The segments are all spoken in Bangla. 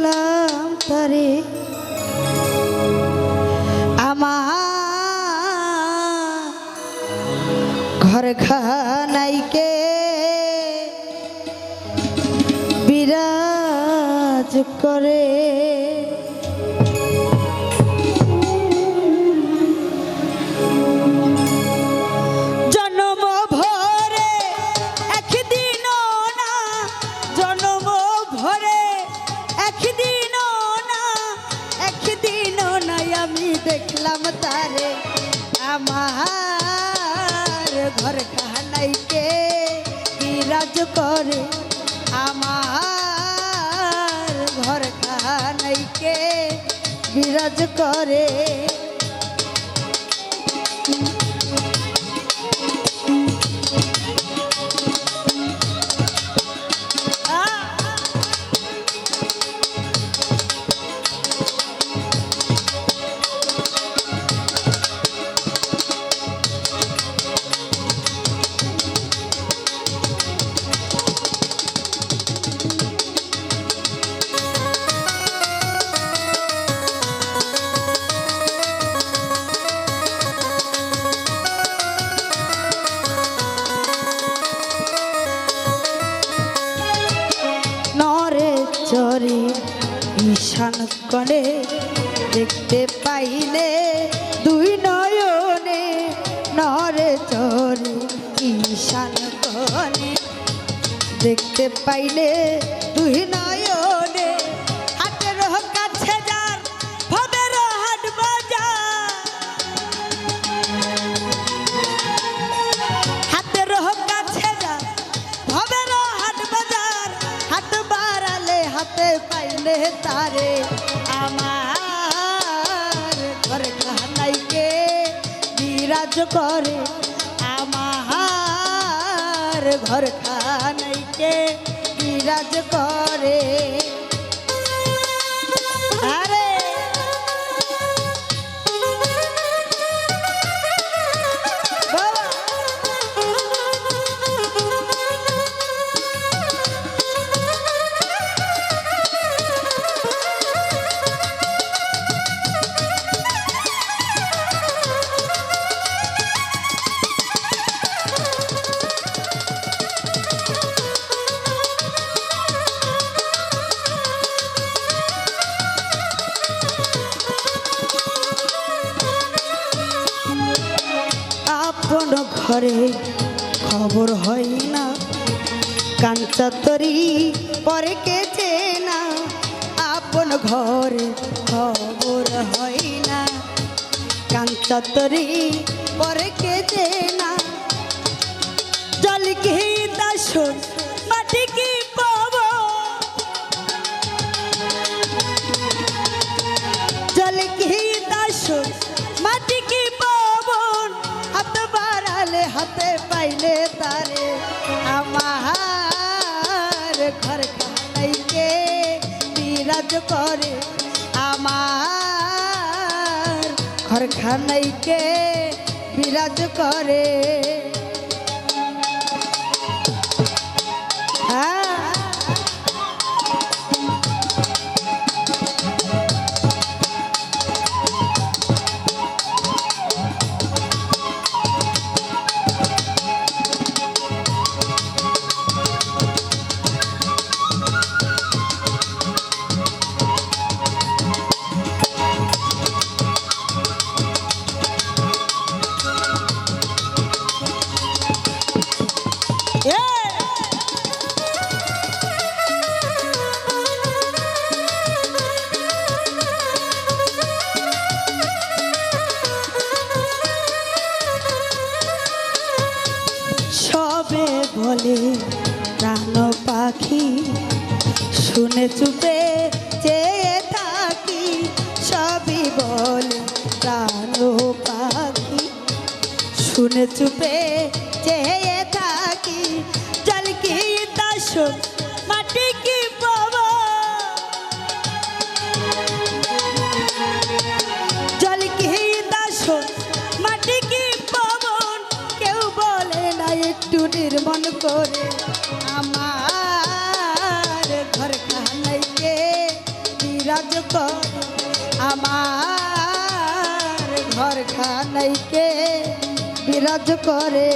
দেখলাম তারে। আমার ঘর খানাইকে বিরাজ করে। দেখলাম তারে আমার ঘর কাহানাইকে বিরাজ করে। আমার ঘর কাহানাইকে বিরাজ করে। ঈশান করে দেখতে পাইলে দুই নয়নে নরে চরে ঈশান করে। দেখতে পাইলে দুই বিরাজ করে। আমার ঘর খানাইকে বিরাজ করে। আপন ঘরে খবর হয় না। কাঞ্চাতরি পরে কেছে না আপন ঘরে খবর হয় না। কাঞ্চাতরি পরে কেছে না জল কি দাসন, মাটি কি পাবো? জল কি দাসন, মাটি কি বাড়ালে হাতে পাইলে তারে আমার ঘর খানাইকে বিরাজ করে আমার ঘর খানাইকে বিরাজ করে। সবে বলে প্রাণ পাখি শুনে চুপে চেয়ে থাকি। সবই বলে প্রাণ পাখি শুনে চুপে দাসন মাটি কি বাবা জল কি দাসন? কেউ বলে না, একটু নির্মল করে আমার ঘর খানাইকে করে। আমার ঘর খানাইকে বিরাজ করে।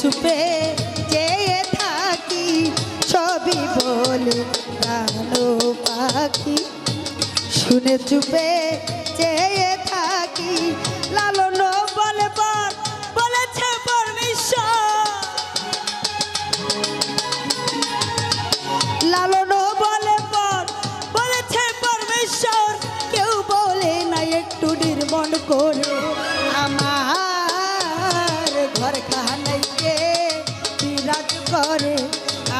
চুপে চেয়ে থাকি, সবই বলে প্রাণ পাখি। শুনে চুপে চেয়ে থাকি, লালন বলে বর, বলেছে পরমেশ্বর লালন বলে পর বলেছে পরমেশ্বর। কেউ বলে না একটু নির্মল করে।